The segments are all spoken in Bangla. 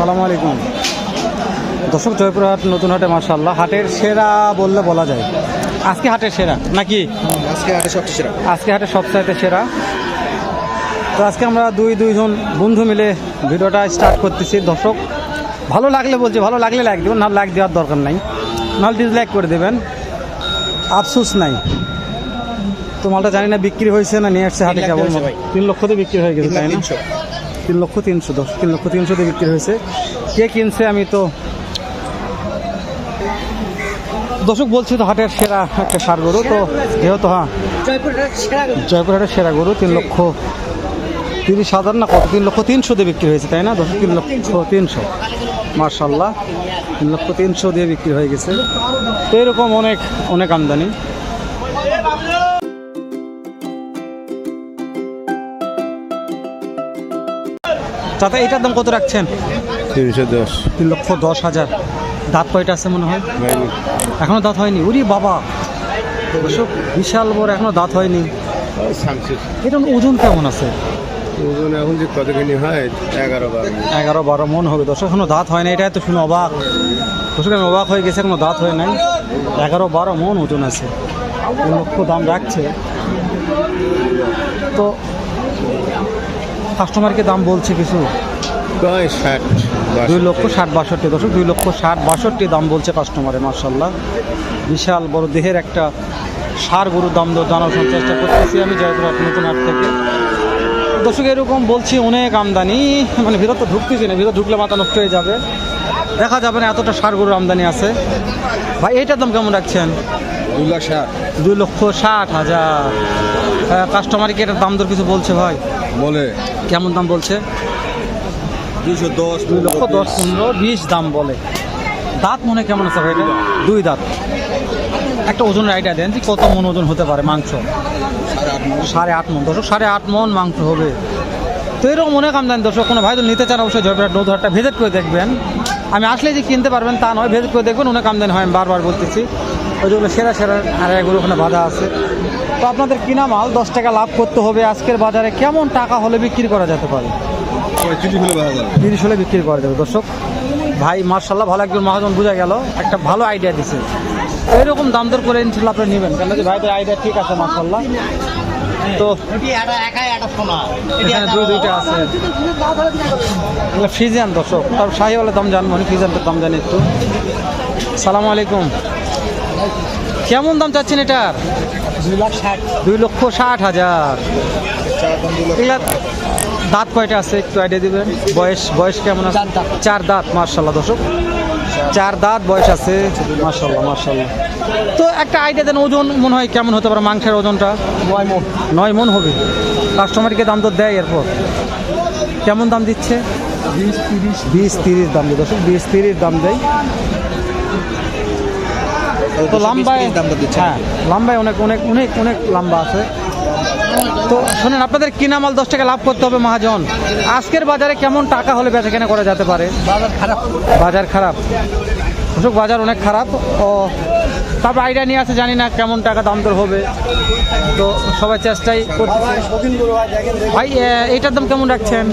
সালামু আলাইকুম। দর্শক জয়পুরহাট নতুন হাটে মার্শাল্লাহ হাটের সেরা বললে বলা যায়। আজকে হাটের সেরা নাকি? আজকে হাটে সবচেয়ে সেরা। আজকে হাটের সবচাইতে সেরা। তো আজকে আমরা দুই দুইজন বন্ধু মিলে ভিডিওটা স্টার্ট করতেছি। দর্শক ভালো লাগলে বলছি ভালো লাগলে লাইক দেবেন না লাইক দেওয়ার দরকার নাই। নাহলে ডিসলাইক করে দেবেন। আফসুস নাই। তো মালটা জানি না বিক্রি হয়েছে না নিয়ে আসছে হাটে কেবল ভাই। তিন লক্ষতে বিক্রি হয়ে গেছে তাই না? তিন লক্ষ তিনশো দশ, তিন লক্ষ তিনশোতে বিক্রি হয়েছে। কে কিনছে আমি তো দর্শক বলছি তো হাটের সেরা একটা সার গরু, তো যেহেতু হ্যাঁ জয়পুরহাটের সেরা গরু তিন লক্ষ তিরিশ হাজার না কত? তিন লক্ষ তিনশো দিয়ে বিক্রি হয়েছে, তাই না? দশ তিন লক্ষ তিনশো। মার্শাল্লাহ তিন লক্ষ তিনশো দিয়ে বিক্রি হয়ে গেছে। তো এরকম অনেক অনেক আমদানি। চাচা এটার দাম কত রাখছেন? তিনশো দশ। তিন লক্ষ দশ হাজার। দাঁত কয়টা আছে মনে হয়? এখনও দাঁত হয়নি? উরি বাবা। বিশাল বড় এখনও দাঁত হয়নি। এটা ওজন কেমন আছে? ওজন এখন যে কতখানি হয় এগারো বারো। এগারো বারো মন হবে। দর্শক এখনও দাঁত হয় না এটাই তো শুনে অবাক। দর্শক আমি অবাক হয়ে গেছে এখনও দাঁত হয় নাই। এগারো বারো মন ওজন আছে। লক্ষ দাম রাখছে। তো কাস্টমারকে দাম বলছে কিছু? দুই লক্ষ ষাট বাষট্টি দশক দুই লক্ষ ষাট বাষট্টি দাম বলছে কাস্টমারে মার্শাল্লাহ বিশাল বড় দেহের একটা সার গরুর দাম দর জানার চেষ্টা করতেছি আমি জয়পুরহাট নতুন হাট থেকে। দর্শক এরকম বলছি অনেক আমদানি মানে ভিতর তো ঢুকতেছি না ভিতর ঢুকলে মাথা নষ্ট হয়ে যাবে। দেখা যাবে না এতটা সার গরুর আমদানি আছে। ভাই এইটার দাম কেমন রাখছেন? দুই লাখ ষাট। দুই লক্ষ ষাট হাজার। কাস্টমারকে এটার দাম দর কিছু বলছে ভাই? বলে। কেমন দাম বলছে? দুইশো দশ দুই লক্ষ দশ পনেরো বিশ দাম বলে। দাঁত মনে কেমন আছে ভাই দুই দাঁত। একটা ওজনের আইডিয়া দেন যে কত মন ওজন হতে পারে মাংস। সাড়ে আট মন। দর্শক সাড়ে আট মন মাংস হবে। তো এরকম অনেক আমদানি। দর্শক কোনো ভাই তো নিতে চান অবশ্যই জয়পুরহাট নৌধরটা ভিজিট করে দেখবেন। আমি আসলে যে কিনতে পারবেন তা নয় ভিজিট করে দেখবেন। অনেক আমদানি হয় আমি বারবার বলতেছি। ওই যেগুলো সেরা সেরা আর এগুলো ওখানে বাধা আছে। তো আপনাদের কিনা মাল? দশ টাকা লাভ করতে হবে। আজকের বাজারে কেমন টাকা হলে বিক্রি করা যেতে পারে? তিরিশ হলে বিক্রি করা যাবে। দর্শক ভাই মার্শাল্লাহ ভালো একজন মহাজন বোঝা গেল। একটা ভালো আইডিয়া দিছে। এরকম দাম দর করে ইনশাল্লাহ আপনি নেবেন। কেন যে ভাইদের আইডিয়া ঠিক আছে মার্শাল্লাহ। তো এখানে দুই দুইটা আছে। দর্শক। তার শাহিওয়ালের দাম জানব দাম জানি একটু। সালাম আলাইকুম। কেমন দাম চাচ্ছেন এটার? দুই লক্ষ ষাট হাজার। এগুলা দাঁত কয়টা আছে? একটু আইডিয়া দিবেন। বয়স বয়স কেমন আছে? চার দাঁত। চার দাঁত মার্শাল্লাহ দর্শক। চার দাঁত বয়স আছে। মার্শাল্লাহ মার্শাল্লাহ তো একটা আইডিয়া দেন ওজন মনে হয় কেমন হতে পারে মাংসের ওজনটা? নয় মন। নয় মন হবে। কাস্টমারকে দাম তো দেয় এরপর। কেমন দাম দিচ্ছে? বিশ তিরিশ। বিশ তিরিশ দাম দেয় দর্শক। বিশ তিরিশ দাম দেয়। তো লম্বায় হ্যাঁ লম্বায় অনেক অনেক অনেক অনেক লম্বা আছে। তো শোনেন আপনাদের কিনা মাল দশ টাকা লাভ করতে হবে মহাজন। আজকের বাজারে কেমন টাকা হলে বেচা কেনা করা যেতে পারে? বাজার খারাপ। বাজার খারাপ। অশোক বাজার অনেক খারাপ। ও তারপর আইডিয়া নিয়ে আছে জানি না কেমন টাকা দাম দর হবে। তো সবাই চেষ্টাই ভাই এইটার দাম কেমন রাখছেন?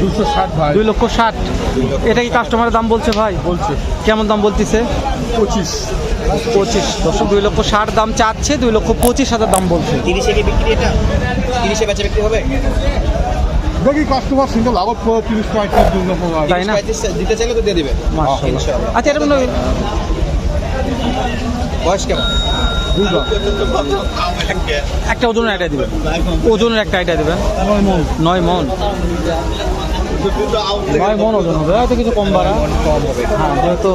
দুশো ষাট দুই লক্ষ ষাট। এটা কি কাস্টমারের দাম বলছে ভাই? বলছে। কেমন দাম বলতেছে? পঁচিশ। পঁচিশ দশ দুই লক্ষ ষাট দাম চাচ্ছে দুই লক্ষ পঁচিশ হাজার দাম বলছে। তিরিশে কি বিক্রি এটা? তিরিশে বেচা বিক্রি হবে? দেখি কাস্টমার সিঙ্গেল তিরিশ পঁয়ত্রিশ তাই না? দিতে চাইলে তো দিয়ে দিবে। আচ্ছা এটা মনে হয় বয়স কেমন? একটা ওজনের আইডিয়া দিবেন। ওজনের একটা আইডিয়া দিবেন। নয় মন। নয় মন। নয় মন ওজন হবে। হয়তো কিছু কম বাড়া। কম হবে হ্যাঁ যেহেতু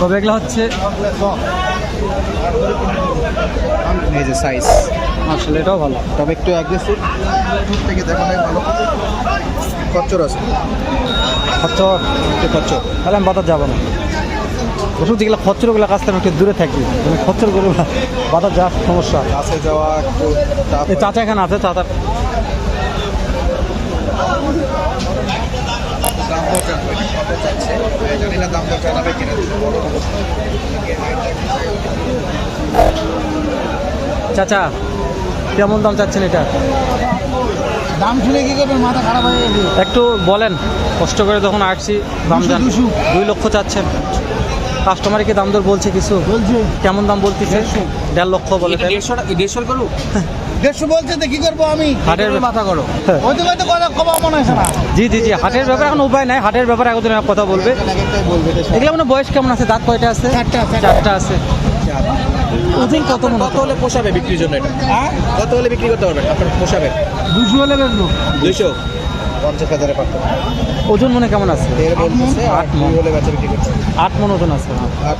তবে এগুলো হচ্ছে এই যে সাইজ আসলে এটাও ভালো। তবে একটু অ্যাগ্রেসিভ দূর থেকে দেখানো ভালো। খচ্চর আছে। খচ্চর? খচ্চর। তাহলে আমি বাজার যাব না। ওষুধ যেগুলো খচ্চরগুলো কাছ থেকে একটু দূরে থাকি। মানে খচ্চর গরু বাজার যাওয়ার সমস্যা। কাছে যাওয়া একটু চাচা এখানে আছে চাচা চাচা কেমন দাম চাচ্ছেন এটা? দাম শুনে কি করবেন? মাথা খারাপ হয়ে গেছে। একটু বলেন কষ্ট করে যখন আসছি দাম জান দুই লক্ষ চাচ্ছেন। কাস্টমার কি দাম দর বলছে কিছু? বলছে। কেমন দাম বলতেছে? দেড় লক্ষ বলে তাই? দেড়শো বলছে তো কি করব আমি? হাটের মাথা করো। হ্যাঁ। হয়তো হয়তো কথা কবা মনে হয় না। জি জি জি হাটের ব্যাপারে এখন উপায় নাই। হাটের ব্যাপারে একদিন এক কথা বলবে। এগুলো মানে বয়স কেমন আছে? দাঁত কয়টা আছে? চারটা, আছে। ওজন কত মনে কত হলে পোষাবে বিক্রির জন্য এটা? কত হলে বিক্রি করতে পারবেন আপনার পোষাবে? দুশো হলে বেচবো। দুইশো? পঞ্চাশ হাজারে পারতো ওজন মনে কেমন আছে? এর আট আট মণ। দুই হলে বেচা বিক্রি করছে। আট মন ওজন আছে হ্যাঁ।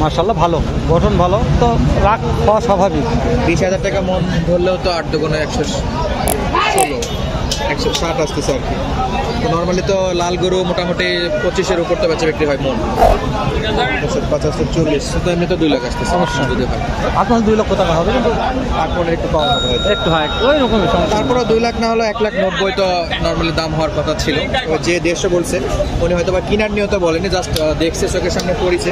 মার্শাল্লাহ ভালো। গঠন ভালো, তো রাগ হওয়া স্বাভাবিক। বিশ হাজার টাকা মন ধরলেও তো আট দোকানে একশো ষোলো। একশো ষাট আসতেছে আর কি। তো নর্মালি তো লাল গরু মোটামুটি পঁচিশের উপর তো বেচা বিক্রি হয় মন। পঞ্চাশ চল্লিশ তো এমনি তো দুই লাখ আসতেছে। অবশ্যই। যদি হয়। আপনার দুই লক্ষ টাকা হবে কিন্তু আট মনের একটু কম হবে হয়তো। একটু হয় ওই রকমই সমস্যা। তারপরে দুই লাখ না হলো এক লাখ নব্বই তো নর্মালি দাম হওয়ার কথা ছিল। যে দেড়শো বলছে উনি হয়তো বা কিনার নিয়ত বলেনি জাস্ট দেখছে চোখের সামনে পড়েছে।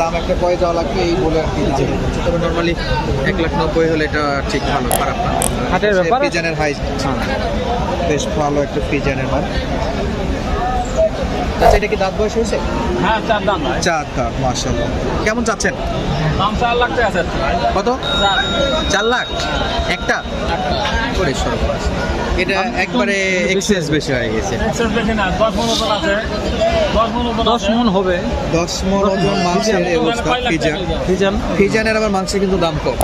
দাম একটা পয়ে যাওয়া লাগবে এই বলে আর কি। তবে নর্মালি এক লাখ নব্বই হলে এটা ঠিক ভালো খারাপ না। হাটের ব্যাপার? হাই হ্যাঁ। বেশ ভালো একটা ফিজানের মান আচ্ছা এটা কি দাঁত বয়স হয়েছে? হ্যাঁ চার দাম চার দাঁত মার্শাল্লাহ কেমন চাচ্ছেন? দাম চার লাখ টাকা আছে কত? চার। লাখ? একটা? করে। এটা একবারে এক্সেস বেশি হয়ে গেছে। দশ মন হবে। দশ মন ওজন মাংসের অবস্থা ফিজান। ফিজান? ফিজানের আবার মাংসের কিন্তু দাম কম।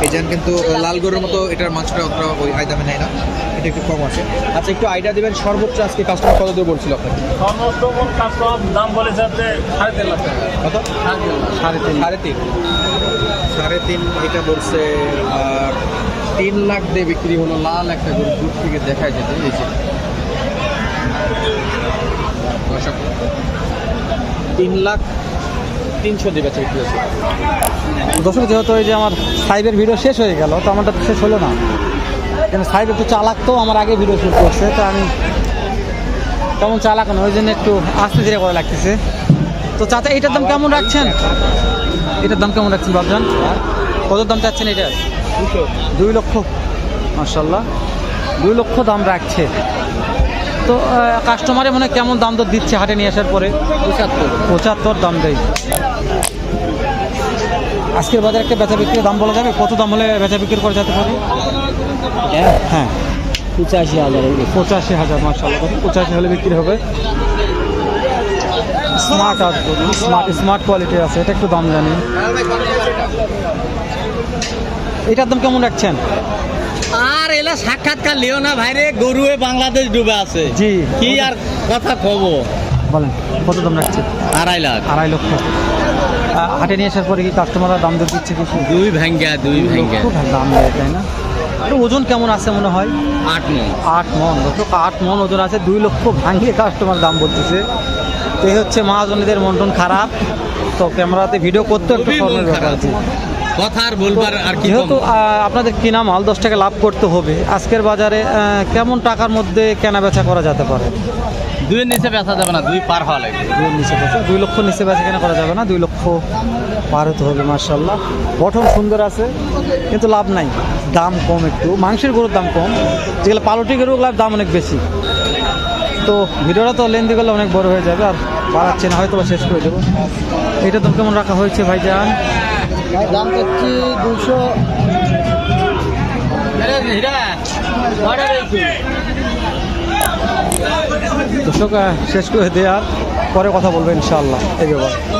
ফিজান কিন্তু লাল গরুর মতো এটার মাংসটা অতটা ওই হাই দামে নেয় না। এটা একটু কম আছে। আচ্ছা একটু আইডিয়া দিবেন সর্বোচ্চ আজকে কাস্টমার কত দূর বলছিল আপনাকে? সর্বোচ্চ কাস্টমার দাম বলেছে আপনি সাড়ে তিন লাখ টাকা। কত? সাড়ে তিন সাড়ে তিন। সাড়ে তিন। এটা বলছে আর তিন লাখ দিয়ে বিক্রি হলো লাল একটা গরু দূর থেকে দেখায় যেতে। এই যে। তিন লাখ তিনশো দেবে দর্শক যেহেতু এই যে আমার সাইবের ভিডিও শেষ হয়ে গেল তো আমারটা তো শেষ হলো না। কিন্তু সাইব একটু চালাক তো আমার আগে ভিডিও শুট করছে তো আমি কেমন চালাক না ওই জন্য একটু আস্তে ধীরে করা লাগতেছে। তো চাচা এটার দাম কেমন রাখছেন? এটার দাম কেমন রাখছেন বাবজান কত দাম চাচ্ছেন এটা? দুই লক্ষ। মার্শাল্লাহ দুই লক্ষ দাম রাখছে। তো কাস্টমারে মনে কেমন দাম দর দিচ্ছে হাটে নিয়ে আসার পরে? পঁচাত্তর। পঁচাত্তর দাম দেয়। আজকের বাজারে একটা বেচা বিক্রির দাম বলা যাবে? কত দাম হলে বেচা বিক্রি করা যেতে পারে? হ্যাঁ? পঁচাশি হাজার পঁচাশি হাজার মার্শাল্লাহ পঁচাশি হলে বিক্রি হবে? স্মার্ট আর স্মার্ট স্মার্ট কোয়ালিটির আছে। এটা একটু দাম জানি। এটার দাম কেমন রাখছেন? আর এলা সাক্ষাৎকার লিও না ভাইরে গরুয়ে বাংলাদেশ ডুবে আছে। জি। কি আর কথা কব? বলেন কত দাম রাখছে আড়াই লাখ। আড়াই লক্ষ। হাটে নিয়ে আসার পরে কি কাস্টমাররা দাম দর দিচ্ছে কিছু? দুই ভেঙ্গা দুই ভেঙ্গা। খুব দাম দেয় তাই না? ওজন কেমন আছে মনে হয়? আট মন। আট মন। দর্শক আট মন ওজন আছে দুই লক্ষ ভাঙিয়ে কাস্টমার দাম বলতেছে। তো এই হচ্ছে মহাজনীদের মন্টন খারাপ। তো ক্যামেরাতে ভিডিও করতে একটু আর বলবার আর কি যেহেতু আপনাদের কিনা মাল দশ টাকা লাভ করতে হবে আজকের বাজারে কেমন টাকার মধ্যে কেনা বেচা করা যেতে পারে? দুই নিচে বেচা যাবে না দুই পার হওয়া লাগবে। দুই নিচে বেচা দুই লক্ষ নিচে বেচা কেনা করা যাবে না দুই লক্ষ পার হতে হবে মার্শাল্লাহ গঠন সুন্দর আছে কিন্তু লাভ নাই। দাম কম একটু মাংসের গরুর দাম কম। যেগুলো পালটি গরুগুলোর দাম অনেক বেশি। তো ভিডিওটা তো লেন্দি করলে অনেক বড় হয়ে যাবে আর বাড়াচ্ছে না হয়তো বা শেষ করে দেবো। এটা তো কেমন রাখা হয়েছে ভাইজান? দাম করছি দুশো দর্শক শেষ করে দেওয়ার পরে কথা বলব ইনশাআল্লাহ। এই ব্যাপার।